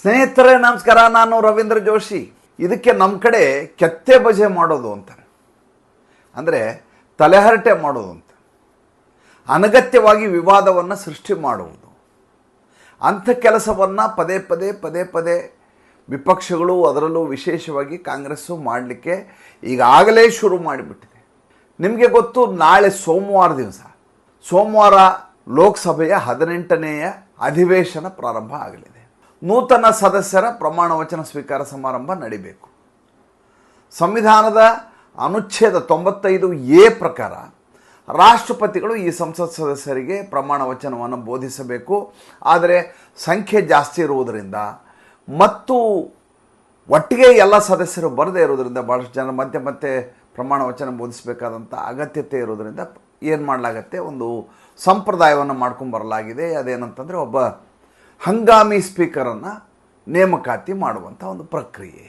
ಸ್ನೇಹಿತರೇ, ನಮಸ್ಕಾರ. ನಾನು ರವೀಂದ್ರ ಜೋಶಿ. ಇದಕ್ಕೆ ನಮ್ಮ ಕಡೆ ಕೆತ್ತೆ ಬಜೆ ಮಾಡೋದು ಅಂತಾರೆ ಅಂದರೆ ತಲೆಹರಟೆ ಮಾಡೋದು ಅಂತ. ಅನಗತ್ಯವಾಗಿ ವಿವಾದವನ್ನು ಸೃಷ್ಟಿ ಮಾಡುವುದು. ಅಂಥ ಕೆಲಸವನ್ನು ಪದೇ ಪದೇ ಪದೇ ಪದೇ ವಿಪಕ್ಷಗಳು ಅದರಲ್ಲೂ ವಿಶೇಷವಾಗಿ ಕಾಂಗ್ರೆಸ್ಸು ಮಾಡಲಿಕ್ಕೆ ಈಗಾಗಲೇ ಶುರು ಮಾಡಿಬಿಟ್ಟಿದೆ. ನಿಮಗೆ ಗೊತ್ತು, ನಾಳೆ ಸೋಮವಾರ ದಿವಸ, ಸೋಮವಾರ ಲೋಕಸಭೆಯ ಹದಿನೆಂಟನೆಯ ಅಧಿವೇಶನ ಪ್ರಾರಂಭ ಆಗಲಿದೆ. ನೂತನ ಸದಸ್ಯರ ಪ್ರಮಾಣ ವಚನ ಸ್ವೀಕಾರ ಸಮಾರಂಭ ನಡಿಬೇಕು. ಸಂವಿಧಾನದ ಅನುಚ್ಛೇದ ತೊಂಬತ್ತೈದು ಎ ಪ್ರಕಾರ ರಾಷ್ಟ್ರಪತಿಗಳು ಈ ಸಂಸತ್ ಸದಸ್ಯರಿಗೆ ಪ್ರಮಾಣ ವಚನವನ್ನು ಬೋಧಿಸಬೇಕು. ಆದರೆ ಸಂಖ್ಯೆ ಜಾಸ್ತಿ ಇರುವುದರಿಂದ ಮತ್ತು ಒಟ್ಟಿಗೆ ಎಲ್ಲ ಸದಸ್ಯರು ಬರದೇ ಇರೋದರಿಂದ ಭಾಳಷ್ಟು ಜನ ಮತ್ತೆ ಮತ್ತೆ ಪ್ರಮಾಣ ವಚನ ಬೋಧಿಸಬೇಕಾದಂಥ ಅಗತ್ಯತೆ ಇರೋದರಿಂದ ಏನು ಮಾಡಲಾಗತ್ತೆ? ಒಂದು ಸಂಪ್ರದಾಯವನ್ನು ಮಾಡ್ಕೊಂಡು ಬರಲಾಗಿದೆ ಅದೇನಂತಂದರೆ ಒಬ್ಬ ಹಂಗಾಮಿ ಸ್ಪೀಕರನ್ನು ನೇಮಕಾತಿ ಮಾಡುವಂಥ ಒಂದು ಪ್ರಕ್ರಿಯೆ.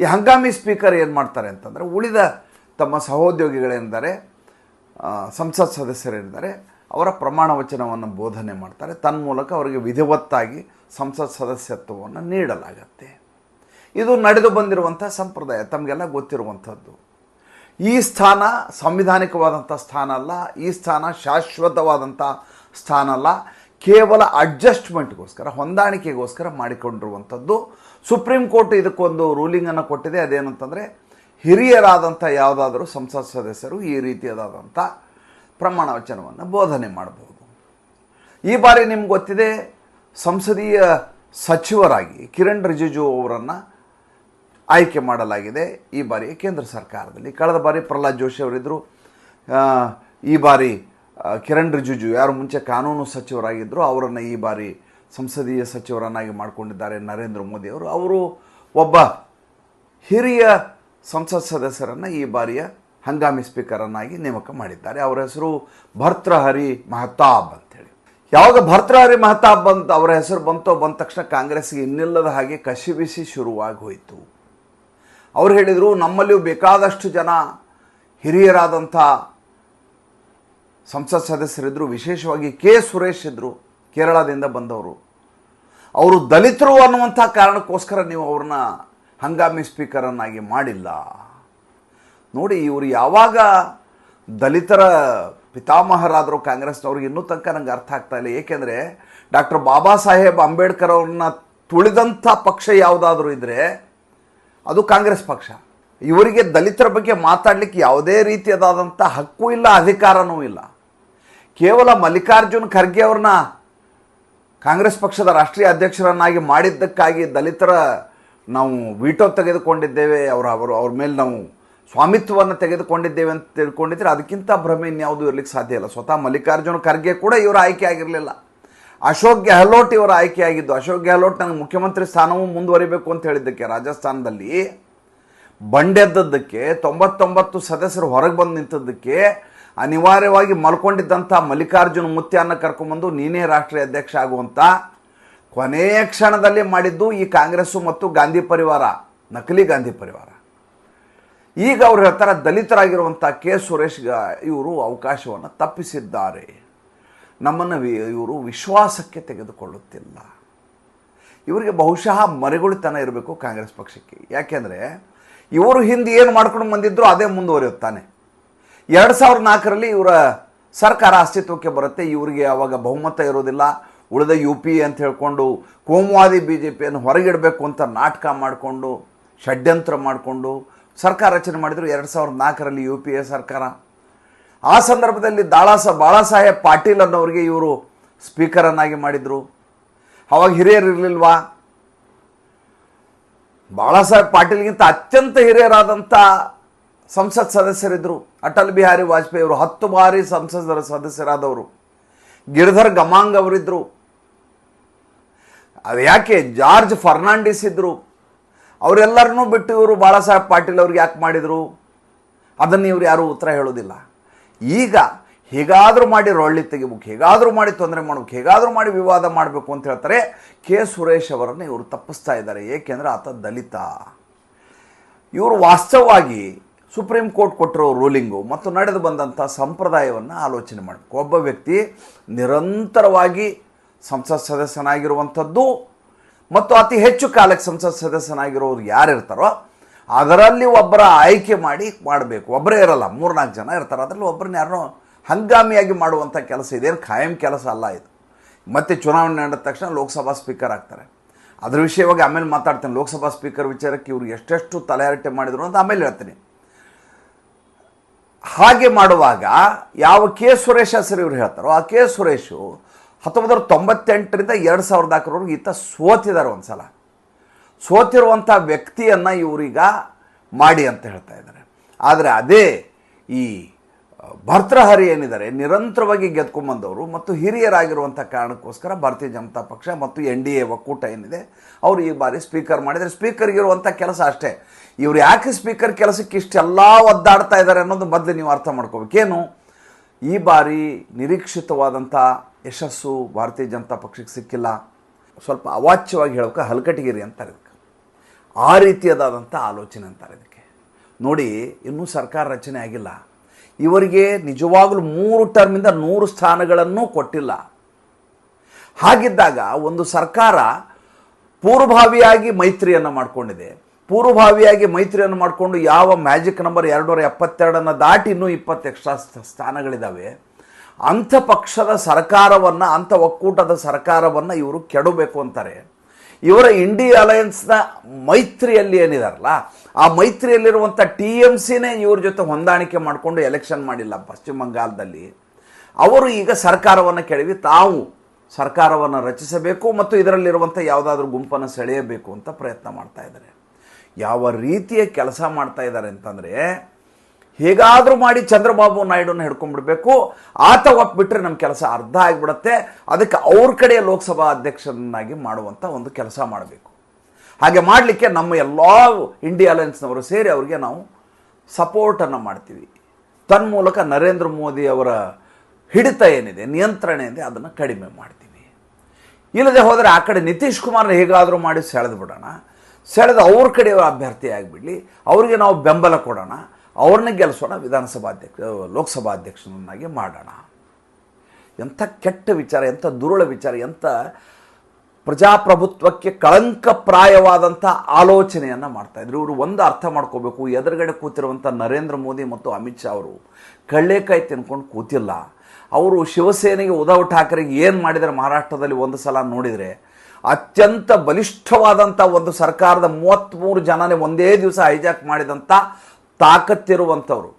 ಈ ಹಂಗಾಮಿ ಸ್ಪೀಕರ್ ಏನು ಮಾಡ್ತಾರೆ ಅಂತಂದರೆ, ಉಳಿದ ತಮ್ಮ ಸಹೋದ್ಯೋಗಿಗಳೇನಿದ್ದಾರೆ ಸಂಸತ್ ಸದಸ್ಯರೇನಿದ್ದಾರೆ ಅವರ ಪ್ರಮಾಣ ವಚನವನ್ನು ಬೋಧನೆ ಮಾಡ್ತಾರೆ. ತನ್ಮೂಲಕ ಅವರಿಗೆ ವಿಧಿವತ್ತಾಗಿ ಸಂಸತ್ ಸದಸ್ಯತ್ವವನ್ನು ನೀಡಲಾಗತ್ತೆ. ಇದು ನಡೆದು ಬಂದಿರುವಂಥ ಸಂಪ್ರದಾಯ, ತಮಗೆಲ್ಲ ಗೊತ್ತಿರುವಂಥದ್ದು. ಈ ಸ್ಥಾನ ಸಂವಿಧಾನಿಕವಾದಂಥ ಸ್ಥಾನ ಅಲ್ಲ, ಈ ಸ್ಥಾನ ಶಾಶ್ವತವಾದಂಥ ಸ್ಥಾನ ಅಲ್ಲ ಕೇವಲ ಅಡ್ಜಸ್ಟ್ಮೆಂಟ್ಗೋಸ್ಕರ, ಹೊಂದಾಣಿಕೆಗೋಸ್ಕರ ಮಾಡಿಕೊಂಡಿರುವಂಥದ್ದು. ಸುಪ್ರೀಂ ಕೋರ್ಟ್ ಇದಕ್ಕೊಂದು ರೂಲಿಂಗನ್ನು ಕೊಟ್ಟಿದೆ. ಅದೇನಂತಂದರೆ, ಹಿರಿಯರಾದಂಥ ಯಾವುದಾದರೂ ಸಂಸತ್ ಸದಸ್ಯರು ಈ ರೀತಿಯಾದಂಥ ಪ್ರಮಾಣ ವಚನವನ್ನು ಬೋಧನೆ ಮಾಡಬಹುದು. ಈ ಬಾರಿ ನಿಮ್ಗೆ ಗೊತ್ತಿದೆ, ಸಂಸದೀಯ ಸಚಿವರಾಗಿ ಕಿರಣ್ ರಿಜಿಜು ಅವರನ್ನು ಆಯ್ಕೆ ಮಾಡಲಾಗಿದೆ. ಈ ಬಾರಿ ಕೇಂದ್ರ ಸರ್ಕಾರದಲ್ಲಿ. ಕಳೆದ ಬಾರಿ ಪ್ರಹ್ಲಾದ್ ಜೋಶಿ ಅವರಿದ್ದರು. ಈ ಬಾರಿ ಕಿರಣ್ ರಿಜಿಜು ಯಾರು ಮುಂಚೆ ಕಾನೂನು ಸಚಿವರಾಗಿದ್ದರು ಅವರನ್ನು ಈ ಬಾರಿ ಸಂಸದೀಯ ಸಚಿವರನ್ನಾಗಿ ಮಾಡಿಕೊಂಡಿದ್ದಾರೆ ನರೇಂದ್ರ ಮೋದಿ ಅವರು. ಅವರು ಒಬ್ಬ ಹಿರಿಯ ಸಂಸತ್ ಸದಸ್ಯರನ್ನು ಈ ಬಾರಿಯ ಹಂಗಾಮಿ ಸ್ಪೀಕರನ್ನಾಗಿ ನೇಮಕ ಮಾಡಿದ್ದಾರೆ. ಅವರ ಹೆಸರು ಭರ್ತೃಹರಿ ಮಹತಾಬ್ ಅಂತೇಳಿ. ಯಾವಾಗ ಭರ್ತೃಹರಿ ಮಹತಾಬ್ ಬಂತ, ಅವರ ಹೆಸರು ಬಂತೋ ಬಂದ ತಕ್ಷಣ ಕಾಂಗ್ರೆಸ್ಗೆ ಇನ್ನಿಲ್ಲದ ಹಾಗೆ ಕಸಿಬಿಸಿ ಶುರುವಾಗಿ ಹೋಯಿತು. ಅವ್ರು ಹೇಳಿದರು, ನಮ್ಮಲ್ಲಿಯೂ ಬೇಕಾದಷ್ಟು ಜನ ಹಿರಿಯರಾದಂಥ ಸಂಸತ್ ಸದಸ್ಯರಿದ್ದರು ವಿಶೇಷವಾಗಿ ಕೆ ಸುರೇಶ್ ಇದ್ದರು ಕೇರಳದಿಂದ ಬಂದವರು. ಅವರು ದಲಿತರು ಅನ್ನುವಂಥ ಕಾರಣಕ್ಕೋಸ್ಕರ ನೀವು ಅವ್ರನ್ನ ಹಂಗಾಮಿ ಸ್ಪೀಕರನ್ನಾಗಿ ಮಾಡಿಲ್ಲ. ನೋಡಿ, ಇವರು ಯಾವಾಗ ದಲಿತರ ಪಿತಾಮಹರಾದರು ಕಾಂಗ್ರೆಸ್ನವ್ರಿಗೆ ಇನ್ನೂ ತನಕ ನಂಗೆ ಅರ್ಥ ಆಗ್ತಾ ಇಲ್ಲ. ಏಕೆಂದರೆ ಡಾಕ್ಟರ್ ಬಾಬಾ ಸಾಹೇಬ್ ಅಂಬೇಡ್ಕರ್ ಅವ್ರನ್ನ ತುಳಿದಂಥ ಪಕ್ಷ ಯಾವುದಾದ್ರೂ ಇದ್ದರೆ ಅದು ಕಾಂಗ್ರೆಸ್ ಪಕ್ಷ. ಇವರಿಗೆ ದಲಿತರ ಬಗ್ಗೆ ಮಾತಾಡಲಿಕ್ಕೆ ಯಾವುದೇ ರೀತಿಯಾದಂಥ ಹಕ್ಕು ಇಲ್ಲ, ಅಧಿಕಾರನೂ ಇಲ್ಲ. ಕೇವಲ ಮಲ್ಲಿಕಾರ್ಜುನ್ ಖರ್ಗೆ ಅವ್ರನ್ನ ಕಾಂಗ್ರೆಸ್ ಪಕ್ಷದ ರಾಷ್ಟ್ರೀಯ ಅಧ್ಯಕ್ಷರನ್ನಾಗಿ ಮಾಡಿದ್ದಕ್ಕಾಗಿ ದಲಿತರ ನಾವು ವಿಟೋ ತೆಗೆದುಕೊಂಡಿದ್ದೇವೆ, ಅವರ ಅವರು ಅವ್ರ ಮೇಲೆ ನಾವು ಸ್ವಾಮಿತ್ವವನ್ನು ತೆಗೆದುಕೊಂಡಿದ್ದೇವೆ ಅಂತ ತಿಳ್ಕೊಂಡಿದ್ರೆ ಅದಕ್ಕಿಂತ ಭ್ರಮೆ ಇನ್ಯಾವುದು ಇರಲಿಕ್ಕೆ ಸಾಧ್ಯ ಇಲ್ಲ. ಸ್ವತಃ ಮಲ್ಲಿಕಾರ್ಜುನ್ ಖರ್ಗೆ ಕೂಡ ಇವರ ಆಯ್ಕೆ ಆಗಿರಲಿಲ್ಲ. ಅಶೋಕ್ ಗೆಹ್ಲೋಟ್ ಇವರ ಆಯ್ಕೆ ಆಗಿದ್ದು, ಅಶೋಕ್ ಗೆಹ್ಲೋಟ್ ನನಗೆ ಮುಖ್ಯಮಂತ್ರಿ ಸ್ಥಾನವೂ ಮುಂದುವರಿಬೇಕು ಅಂತ ಹೇಳಿದ್ದಕ್ಕೆ ರಾಜಸ್ಥಾನದಲ್ಲಿ ಬಂಡೆದ್ದದ್ದಕ್ಕೆ, ತೊಂಬತ್ತೊಂಬತ್ತು ಸದಸ್ಯರು ಹೊರಗೆ ಬಂದು ನಿಂತದ್ದಕ್ಕೆ ಅನಿವಾರ್ಯವಾಗಿ ಮಲ್ಕೊಂಡಿದ್ದಂಥ ಮಲ್ಲಿಕಾರ್ಜುನ ಮುತ್ಯನ್ನ ಕರ್ಕೊಂಬಂದು ನೀನೇ ರಾಷ್ಟ್ರೀಯ ಅಧ್ಯಕ್ಷ ಆಗುವಂಥ ಕೊನೆಯ ಕ್ಷಣದಲ್ಲಿ ಮಾಡಿದ್ದು ಈ ಕಾಂಗ್ರೆಸ್ಸು ಮತ್ತು ಗಾಂಧಿ ಪರಿವಾರ, ನಕಲಿ ಗಾಂಧಿ ಪರಿವಾರ. ಈಗ ಅವ್ರು ಹೇಳ್ತಾರೆ ದಲಿತರಾಗಿರುವಂಥ ಕೆ ಸುರೇಶ್ ಇವರು ಅವಕಾಶವನ್ನು ತಪ್ಪಿಸಿದ್ದಾರೆ. ನಮ್ಮನ್ನು ಇವರು ವಿಶ್ವಾಸಕ್ಕೆ ತೆಗೆದುಕೊಳ್ಳುತ್ತಿಲ್ಲ. ಇವರಿಗೆ ಬಹುಶಃ ಮರೆಗುಳಿತನ ಇರಬೇಕು ಕಾಂಗ್ರೆಸ್ ಪಕ್ಷಕ್ಕೆ. ಯಾಕೆಂದರೆ ಇವರು ಹಿಂದೆ ಏನು ಮಾಡ್ಕೊಂಡು ಬಂದಿದ್ರು ಅದೇ ಮುಂದುವರಿಯುತ್ತಾನೆ. ಎರಡು ಸಾವಿರದ ನಾಲ್ಕರಲ್ಲಿ ಇವರ ಸರ್ಕಾರ ಅಸ್ತಿತ್ವಕ್ಕೆ ಬರುತ್ತೆ. ಇವರಿಗೆ ಅವಾಗ ಬಹುಮತ ಇರೋದಿಲ್ಲ ಉಳಿದ ಯು ಪಿ ಅಂತ ಹೇಳ್ಕೊಂಡು ಕೋಮುವಾದಿ ಬಿ ಜೆ ಪಿಯನ್ನು ಹೊರಗಿಡಬೇಕು ಅಂತ ನಾಟಕ ಮಾಡಿಕೊಂಡು, ಷಡ್ಯಂತ್ರ ಮಾಡಿಕೊಂಡು ಸರ್ಕಾರ ರಚನೆ ಮಾಡಿದರು ಎರಡು ಸಾವಿರದ ನಾಲ್ಕರಲ್ಲಿ ಯು ಪಿ ಎ ಸರ್ಕಾರ. ಆ ಸಂದರ್ಭದಲ್ಲಿ ದಾಳಾಸ ಬಾಳಾಸಾಹೇಬ್ ಪಾಟೀಲ್ ಅನ್ನೋರಿಗೆ ಇವರು ಸ್ಪೀಕರನ್ನಾಗಿ ಮಾಡಿದರು. ಅವಾಗ ಹಿರಿಯರು ಇರಲಿಲ್ವಾ ಬಾಳಾಸಾಹೇಬ್ ಪಾಟೀಲ್ಗಿಂತ ಅತ್ಯಂತ ಹಿರಿಯರಾದಂಥ ಸಂಸತ್ ಸದಸ್ಯರಿದ್ದರು ಅಟಲ್ ಬಿಹಾರಿ ವಾಜಪೇಯಿ ಅವರು ಹತ್ತು ಬಾರಿ ಸಂಸದರ ಸದಸ್ಯರಾದವರು. ಗಿರಿಧರ್ ಗಮಾಂಗ್ ಅವರಿದ್ದರು ಅದು ಯಾಕೆ? ಜಾರ್ಜ್ ಫರ್ನಾಂಡಿಸ್ ಇದ್ದರು ಅವರೆಲ್ಲರನ್ನೂ ಬಿಟ್ಟು ಇವರು ಬಾಳಾಸಾಹೇಬ್ ಪಾಟೀಲ್ ಅವ್ರಿಗೆ ಯಾಕೆ ಮಾಡಿದರು? ಅದನ್ನು ಇವರು ಯಾರೂ ಉತ್ತರ ಹೇಳೋದಿಲ್ಲ. ಈಗ ಹೇಗಾದರೂ ಮಾಡಿ ರೊಳ್ಳಿ ತೆಗಿಬೇಕು, ಹೇಗಾದರೂ ಮಾಡಿ ತೊಂದರೆ ಮಾಡಬೇಕು, ಹೇಗಾದರೂ ಮಾಡಿ ವಿವಾದ ಮಾಡಬೇಕು ಅಂತ ಹೇಳ್ತಾರೆ ಕೆ ಸುರೇಶ್ ಅವರನ್ನು ಇವರು ತಪ್ಪಿಸ್ತಾ ಇದ್ದಾರೆ. ಏಕೆಂದರೆ ಆತ ದಲಿತ. ಇವರು ವಾಸ್ತವವಾಗಿ ಸುಪ್ರೀಂ ಕೋರ್ಟ್ ಕೊಟ್ಟಿರೋ ರೂಲಿಂಗು ಮತ್ತು ನಡೆದು ಬಂದಂಥ ಸಂಪ್ರದಾಯವನ್ನು ಆಲೋಚನೆ ಮಾಡಬೇಕು. ಒಬ್ಬ ವ್ಯಕ್ತಿ ನಿರಂತರವಾಗಿ ಸಂಸತ್ ಸದಸ್ಯನಾಗಿರುವಂಥದ್ದು ಮತ್ತು ಅತಿ ಹೆಚ್ಚು ಕಾಲಕ್ಕೆ ಸಂಸತ್ ಸದಸ್ಯನಾಗಿರೋರು ಯಾರಿರ್ತಾರೋ ಅದರಲ್ಲಿ ಒಬ್ಬರ ಆಯ್ಕೆ ಮಾಡಿ ಮಾಡಬೇಕು. ಒಬ್ಬರೇ ಇರಲ್ಲ, ಮೂರ್ನಾಲ್ಕು ಜನ ಇರ್ತಾರೆ. ಅದರಲ್ಲಿ ಒಬ್ಬರನ್ನ ಯಾರನ್ನೋ ಹಂಗಾಮಿಯಾಗಿ ಮಾಡುವಂಥ ಕೆಲಸ ಇದೇನು ಖಾಯಂ ಕೆಲಸ ಅಲ್ಲ ಇದು. ಮತ್ತೆ ಚುನಾವಣೆ ನಡೆದ ತಕ್ಷಣ ಲೋಕಸಭಾ ಸ್ಪೀಕರ್ ಆಗ್ತಾರೆ. ಅದ್ರ ವಿಷಯವಾಗಿ ಆಮೇಲೆ ಮಾತಾಡ್ತೇನೆ. ಲೋಕಸಭಾ ಸ್ಪೀಕರ್ ವಿಚಾರಕ್ಕೆ ಇವರು ಎಷ್ಟೆಷ್ಟು ತಲೆಹರಟೆ ಮಾಡಿದ್ರು ಅಂತ ಆಮೇಲೆ ಹೇಳ್ತೀನಿ. ಹಾಗೆ ಮಾಡುವಾಗ ಯಾವ ಕೆ ಸುರೇಶ ಹೆಸರು ಇವರು ಹೇಳ್ತಾರೋ, ಆ ಕೆ ಸುರೇಶು ಹತ್ತೊಂಬತ್ತು ನೂರ ತೊಂಬತ್ತೆಂಟರಿಂದ ಎರಡು ಸಾವಿರದ ನಾಲ್ಕರವರೆಗೂ ಈತ ಸೋತಿದ್ದಾರೆ ಒಂದು ಸಲ ಸೋತಿರುವಂಥ ವ್ಯಕ್ತಿಯನ್ನು ಇವರೀಗ ಮಾಡಿ ಅಂತ ಹೇಳ್ತಾ ಇದ್ದಾರೆ. ಆದರೆ ಅದೇ ಈ ಭರ್ತೃಹರಿ ಏನಿದ್ದಾರೆ, ನಿರಂತರವಾಗಿ ಗೆದ್ಕೊಂಬಂದವರು ಮತ್ತು ಹಿರಿಯರಾಗಿರುವಂಥ ಕಾರಣಕ್ಕೋಸ್ಕರ ಭಾರತೀಯ ಜನತಾ ಪಕ್ಷ ಮತ್ತು ಎನ್ ಡಿ ಎ ಒಕ್ಕೂಟ ಏನಿದೆ, ಅವರು ಈ ಬಾರಿ ಸ್ಪೀಕರ್ ಮಾಡಿದರೆ ಸ್ಪೀಕರ್ಗಿರುವಂಥ ಕೆಲಸ ಅಷ್ಟೇ. ಇವರು ಯಾಕೆ ಸ್ಪೀಕರ್ ಕೆಲಸಕ್ಕೆ ಇಷ್ಟೆಲ್ಲ ಒದ್ದಾಡ್ತಾ ಇದ್ದಾರೆ ಅನ್ನೋದು ಮೊದಲು ನೀವು ಅರ್ಥ ಮಾಡ್ಕೋಬೇಕೇನು ಈ ಬಾರಿ ನಿರೀಕ್ಷಿತವಾದಂಥ ಯಶಸ್ಸು ಭಾರತೀಯ ಜನತಾ ಪಕ್ಷಕ್ಕೆ ಸಿಕ್ಕಿಲ್ಲ. ಸ್ವಲ್ಪ ಅವಾಚ್ಯವಾಗಿ ಹೇಳೋಕೆ ಹಲ್ಕಟಗಿರಿ ಅಂತಾರೆ ಇದಕ್ಕೆ. ಆ ರೀತಿಯದಾದಂಥ ಆಲೋಚನೆ ಅಂತಾರೆ ಇದಕ್ಕೆ. ನೋಡಿ, ಇನ್ನೂ ಸರ್ಕಾರ ರಚನೆ ಆಗಿಲ್ಲ. ಇವರಿಗೆ ನಿಜವಾಗಲೂ ಮೂರು ಟರ್ಮಿಂದ ನೂರು ಸ್ಥಾನಗಳನ್ನು ಕೊಟ್ಟಿಲ್ಲ. ಹಾಗಿದ್ದಾಗ ಒಂದು ಸರ್ಕಾರ ಪೂರ್ವಭಾವಿಯಾಗಿ ಮೈತ್ರಿಯನ್ನು ಮಾಡಿಕೊಂಡಿದೆ. ಪೂರ್ವಭಾವಿಯಾಗಿ ಮೈತ್ರಿಯನ್ನು ಮಾಡಿಕೊಂಡು ಯಾವ ಮ್ಯಾಜಿಕ್ ನಂಬರ್ ಎರಡುನೂರ ಎಪ್ಪತ್ತೆರಡನ್ನು ದಾಟಿ ಇನ್ನೂ ಇಪ್ಪತ್ತು ಎಕ್ಸ್ಟ್ರಾ ಸ್ಥಾನಗಳಿದ್ದಾವೆ ಅಂಥ ಪಕ್ಷದ ಸರ್ಕಾರವನ್ನು, ಅಂಥ ಒಕ್ಕೂಟದ ಸರ್ಕಾರವನ್ನು ಇವರು ಕೆಡಬೇಕು ಅಂತಾರೆ. ಇವರ ಇಂಡಿ ಅಲಯನ್ಸ್ನ ಮೈತ್ರಿಯಲ್ಲಿ ಏನಿದಾರಲ್ಲ, ಆ ಮೈತ್ರಿಯಲ್ಲಿರುವಂಥ ಟಿ ಎಂ ಸಿನೇ ಇವ್ರ ಜೊತೆ ಹೊಂದಾಣಿಕೆ ಮಾಡಿಕೊಂಡು ಎಲೆಕ್ಷನ್ ಮಾಡಿಲ್ಲ ಪಶ್ಚಿಮ ಬಂಗಾಳದಲ್ಲಿ. ಅವರು ಈಗ ಸರ್ಕಾರವನ್ನು ಕೆಡವಿ ತಾವು ಸರ್ಕಾರವನ್ನು ರಚಿಸಬೇಕು ಮತ್ತು ಇದರಲ್ಲಿರುವಂಥ ಯಾವುದಾದ್ರೂ ಗುಂಪನ್ನು ಸೆಳೆಯಬೇಕು ಅಂತ ಪ್ರಯತ್ನ ಮಾಡ್ತಾ ಇದ್ದಾರೆ. ಯಾವ ರೀತಿಯ ಕೆಲಸ ಮಾಡ್ತಾ ಇದ್ದಾರೆ ಅಂತಂದರೆ ಹೇಗಾದರೂ ಮಾಡಿ ಚಂದ್ರಬಾಬು ನಾಯ್ಡುನ ಹಿಡ್ಕೊಂಡ್ಬಿಡ್ಬೇಕು. ಆತ ಒಪ್ಪಿಬಿಟ್ರೆ ನಮ್ಮ ಕೆಲಸ ಅರ್ಧ ಆಗಿಬಿಡುತ್ತೆ. ಅದಕ್ಕೆ ಅವ್ರ ಕಡೆ ಲೋಕಸಭಾ ಅಧ್ಯಕ್ಷರನ್ನಾಗಿ ಮಾಡುವಂಥ ಒಂದು ಕೆಲಸ ಮಾಡಬೇಕು. ಹಾಗೆ ಮಾಡಲಿಕ್ಕೆ ನಮ್ಮ ಎಲ್ಲ ಇಂಡಿಯಾ ಅಲಯನ್ಸ್ನವರು ಸೇರಿ ಅವರಿಗೆ ನಾವು ಸಪೋರ್ಟನ್ನು ಮಾಡ್ತೀವಿ. ತನ್ಮೂಲಕ ನರೇಂದ್ರ ಮೋದಿ ಅವರ ಹಿಡಿತ ಏನಿದೆ, ನಿಯಂತ್ರಣ ಏನಿದೆ, ಅದನ್ನು ಕಡಿಮೆ ಮಾಡ್ತೀವಿ. ಇಲ್ಲದೆ ಹೋದರೆ ಆ ಕಡೆ ನಿತೀಶ್ ಕುಮಾರ್ನ ಹೇಗಾದರೂ ಮಾಡಿ ಸೆಳೆದು ಬಿಡೋಣ. ಸೆಳೆದು ಅವ್ರ ಕಡೆ ಅಭ್ಯರ್ಥಿ ಆಗಿಬಿಡಲಿ. ಅವ್ರಿಗೆ ನಾವು ಬೆಂಬಲ ಕೊಡೋಣ. ಅವ್ರನ್ನ ಗೆಲ್ಲಿಸೋಣ ವಿಧಾನಸಭಾ ಅಧ್ಯಕ್ಷ ಲೋಕಸಭಾ ಅಧ್ಯಕ್ಷನನ್ನಾಗಿ ಮಾಡೋಣ. ಎಂಥ ಕೆಟ್ಟ ವಿಚಾರ, ಎಂಥ ದುರುಳ ವಿಚಾರ, ಎಂಥ ಪ್ರಜಾಪ್ರಭುತ್ವಕ್ಕೆ ಕಳಂಕಪ್ರಾಯವಾದಂಥ ಆಲೋಚನೆಯನ್ನು ಮಾಡ್ತಾಯಿದ್ರು ಇವರು ಒಂದು ಅರ್ಥ ಮಾಡ್ಕೋಬೇಕು, ಎದುರುಗಡೆ ಕೂತಿರುವಂಥ ನರೇಂದ್ರ ಮೋದಿ ಮತ್ತು ಅಮಿತ್ ಶಾ ಅವರು ಕಳ್ಳೆಕಾಯಿ ತಿನ್ಕೊಂಡು ಕೂತಿಲ್ಲ. ಅವರು ಶಿವಸೇನೆಗೆ ಉದ್ಧವ್ ಠಾಕ್ರೆಗೆ ಏನು ಮಾಡಿದರೆ ಮಹಾರಾಷ್ಟ್ರದಲ್ಲಿ ಒಂದು ಸಲ ನೋಡಿದರೆ, ಅತ್ಯಂತ ಬಲಿಷ್ಠವಾದಂಥ ಒಂದು ಸರ್ಕಾರದ ಮೂವತ್ತ್ಮೂರು ಜನನೇ ಒಂದೇ ದಿವಸ ಹೈಜಾಕ್ ಮಾಡಿದಂಥ ತಾಕತ್ತಿರುವಂಥವ್ರು.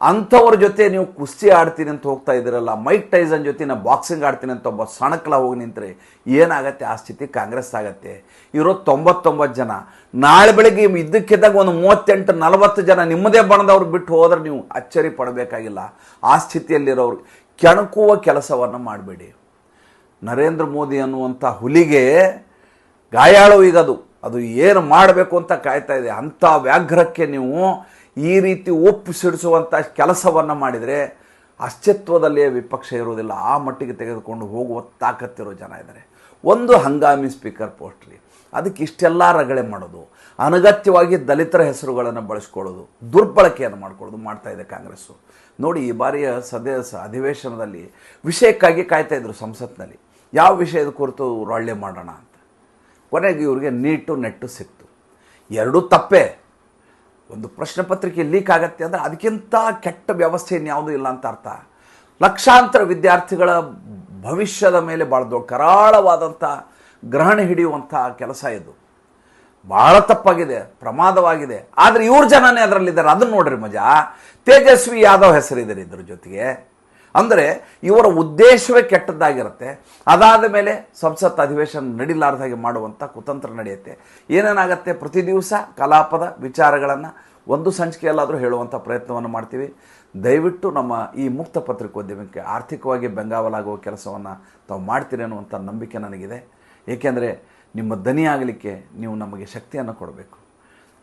ಅಂಥವ್ರ ಜೊತೆ ನೀವು ಕುಸ್ತಿ ಆಡ್ತೀನಿ ಅಂತ ಹೋಗ್ತಾ ಇದ್ದೀರಲ್ಲ, ಮೈಕ್ ಟೈಸನ್ ಜೊತೆ ನಾ ಬಾಕ್ಸಿಂಗ್ ಆಡ್ತೀನಿ ಅಂತ ಒಬ್ಬ ಸಣಕ್ಲ ಹೋಗಿ ನಿಂತರೆ ಏನಾಗತ್ತೆ? ಆ ಸ್ಥಿತಿ ಕಾಂಗ್ರೆಸ್ ಆಗತ್ತೆ. ಇರೋ ತೊಂಬತ್ತೊಂಬತ್ತು ಜನ, ನಾಳೆ ಬೆಳಗ್ಗೆ ಇದ್ದಕ್ಕಿದ್ದಾಗ ಒಂದು ಮೂವತ್ತೆಂಟು, ನಲವತ್ತು ಜನ ನಿಮ್ಮದೇ ಬಣದವ್ರು ಬಿಟ್ಟು ಹೋದ್ರೆ ನೀವು ಅಚ್ಚರಿ ಪಡಬೇಕಾಗಿಲ್ಲ. ಆ ಸ್ಥಿತಿಯಲ್ಲಿರೋರು, ಕೆಣಕುವ ಕೆಲಸವನ್ನು ಮಾಡಬೇಡಿ. ನರೇಂದ್ರ ಮೋದಿ ಅನ್ನುವಂಥ ಹುಲಿಗೆ ಗಾಯಾಳು ಈಗ ಅದು ಅದು ಏನು ಮಾಡಬೇಕು ಅಂತ ಕಾಯ್ತಾ ಇದೆ. ಅಂಥ ವ್ಯಾಘ್ರಕ್ಕೆ ನೀವು ಈ ರೀತಿ ಒಪ್ಪು ಸಿಡಿಸುವಂಥ ಕೆಲಸವನ್ನು ಮಾಡಿದರೆ ಅಸ್ತಿತ್ವದಲ್ಲಿಯೇ ವಿಪಕ್ಷ ಇರುವುದಿಲ್ಲ. ಆ ಮಟ್ಟಿಗೆ ತೆಗೆದುಕೊಂಡು ಹೋಗುವ ತಾಕತ್ತಿರೋ ಜನ ಇದ್ದಾರೆ. ಒಂದು ಹಂಗಾಮಿ ಸ್ಪೀಕರ್ ಪೋಸ್ಟ್ಲಿ, ಅದಕ್ಕೆ ಇಷ್ಟೆಲ್ಲ ರಗಳೆ ಮಾಡೋದು, ಅನಗತ್ಯವಾಗಿ ದಲಿತರ ಹೆಸರುಗಳನ್ನು ಬಳಸ್ಕೊಳ್ಳೋದು, ದುರ್ಬಳಕೆಯನ್ನು ಮಾಡ್ಕೊಳ್ಳೋದು ಮಾಡ್ತಾ ಇದೆ ಕಾಂಗ್ರೆಸ್ಸು. ನೋಡಿ, ಈ ಬಾರಿಯ ಸದಸ್ಯ ಅಧಿವೇಶನದಲ್ಲಿ ವಿಷಯಕ್ಕಾಗಿ ಕಾಯ್ತಾ ಇದ್ರು ಸಂಸತ್ನಲ್ಲಿ. ಯಾವ ವಿಷಯದ ಕುರಿತು ಒಳ್ಳೆ ಮಾಡೋಣ ಅಂತ. ಕೊನೆಗೆ ಇವರಿಗೆ ನೀಟು ನೆಟ್ಟು ಸಿಕ್ತು. ಎರಡೂ ತಪ್ಪೇ. ಒಂದು ಪ್ರಶ್ನೆ ಪತ್ರಿಕೆ ಲೀಕ್ ಆಗತ್ತೆ ಅಂದರೆ ಅದಕ್ಕಿಂತ ಕೆಟ್ಟ ವ್ಯವಸ್ಥೆ ಇನ್ಯಾವುದೂ ಇಲ್ಲ ಅಂತ ಅರ್ಥ. ಲಕ್ಷಾಂತರ ವಿದ್ಯಾರ್ಥಿಗಳ ಭವಿಷ್ಯದ ಮೇಲೆ ಭಾಳ ದೊಡ್ಡ ಕರಾಳವಾದಂಥ ಗ್ರಹಣ ಹಿಡಿಯುವಂಥ ಕೆಲಸ ಇದು. ಭಾಳ ತಪ್ಪಾಗಿದೆ, ಪ್ರಮಾದವಾಗಿದೆ. ಆದರೆ ಇವ್ರ ಜನನೇ ಅದರಲ್ಲಿದ್ದಾರೆ. ಅದನ್ನು ನೋಡ್ರಿ ಮಜಾ. ತೇಜಸ್ವಿ ಯಾದವ್ ಹೆಸರಿದ್ದಾರೆ ಇದ್ರ ಜೊತೆಗೆ. ಅಂದರೆ ಇವರ ಉದ್ದೇಶವೇ ಕೆಟ್ಟದ್ದಾಗಿರುತ್ತೆ. ಅದಾದ ಮೇಲೆ ಸಂಸತ್ ಅಧಿವೇಶನ ನಡಿಲಾರ್ದ ಹಾಗೆ ಮಾಡುವಂಥ ಕುತಂತ್ರ ನಡೆಯುತ್ತೆ. ಏನೇನಾಗುತ್ತೆ? ಪ್ರತಿ ದಿವಸ ಕಲಾಪದ ವಿಚಾರಗಳನ್ನು ಒಂದು ಸಂಚಿಕೆಯಲ್ಲಾದರೂ ಹೇಳುವಂಥ ಪ್ರಯತ್ನವನ್ನು ಮಾಡ್ತೀವಿ. ದಯವಿಟ್ಟು ನಮ್ಮ ಈ ಮುಕ್ತ ಪತ್ರಿಕೋದ್ಯಮಕ್ಕೆ ಆರ್ಥಿಕವಾಗಿ ಬೆಂಗಾವಲಾಗುವ ಕೆಲಸವನ್ನು ತಾವು ಮಾಡ್ತೀರಿ ಅನ್ನುವಂಥ ನಂಬಿಕೆ ನನಗಿದೆ. ಏಕೆಂದರೆ ನಿಮ್ಮ ದನಿಯಾಗಲಿಕ್ಕೆ ನೀವು ನಮಗೆ ಶಕ್ತಿಯನ್ನು ಕೊಡಬೇಕು.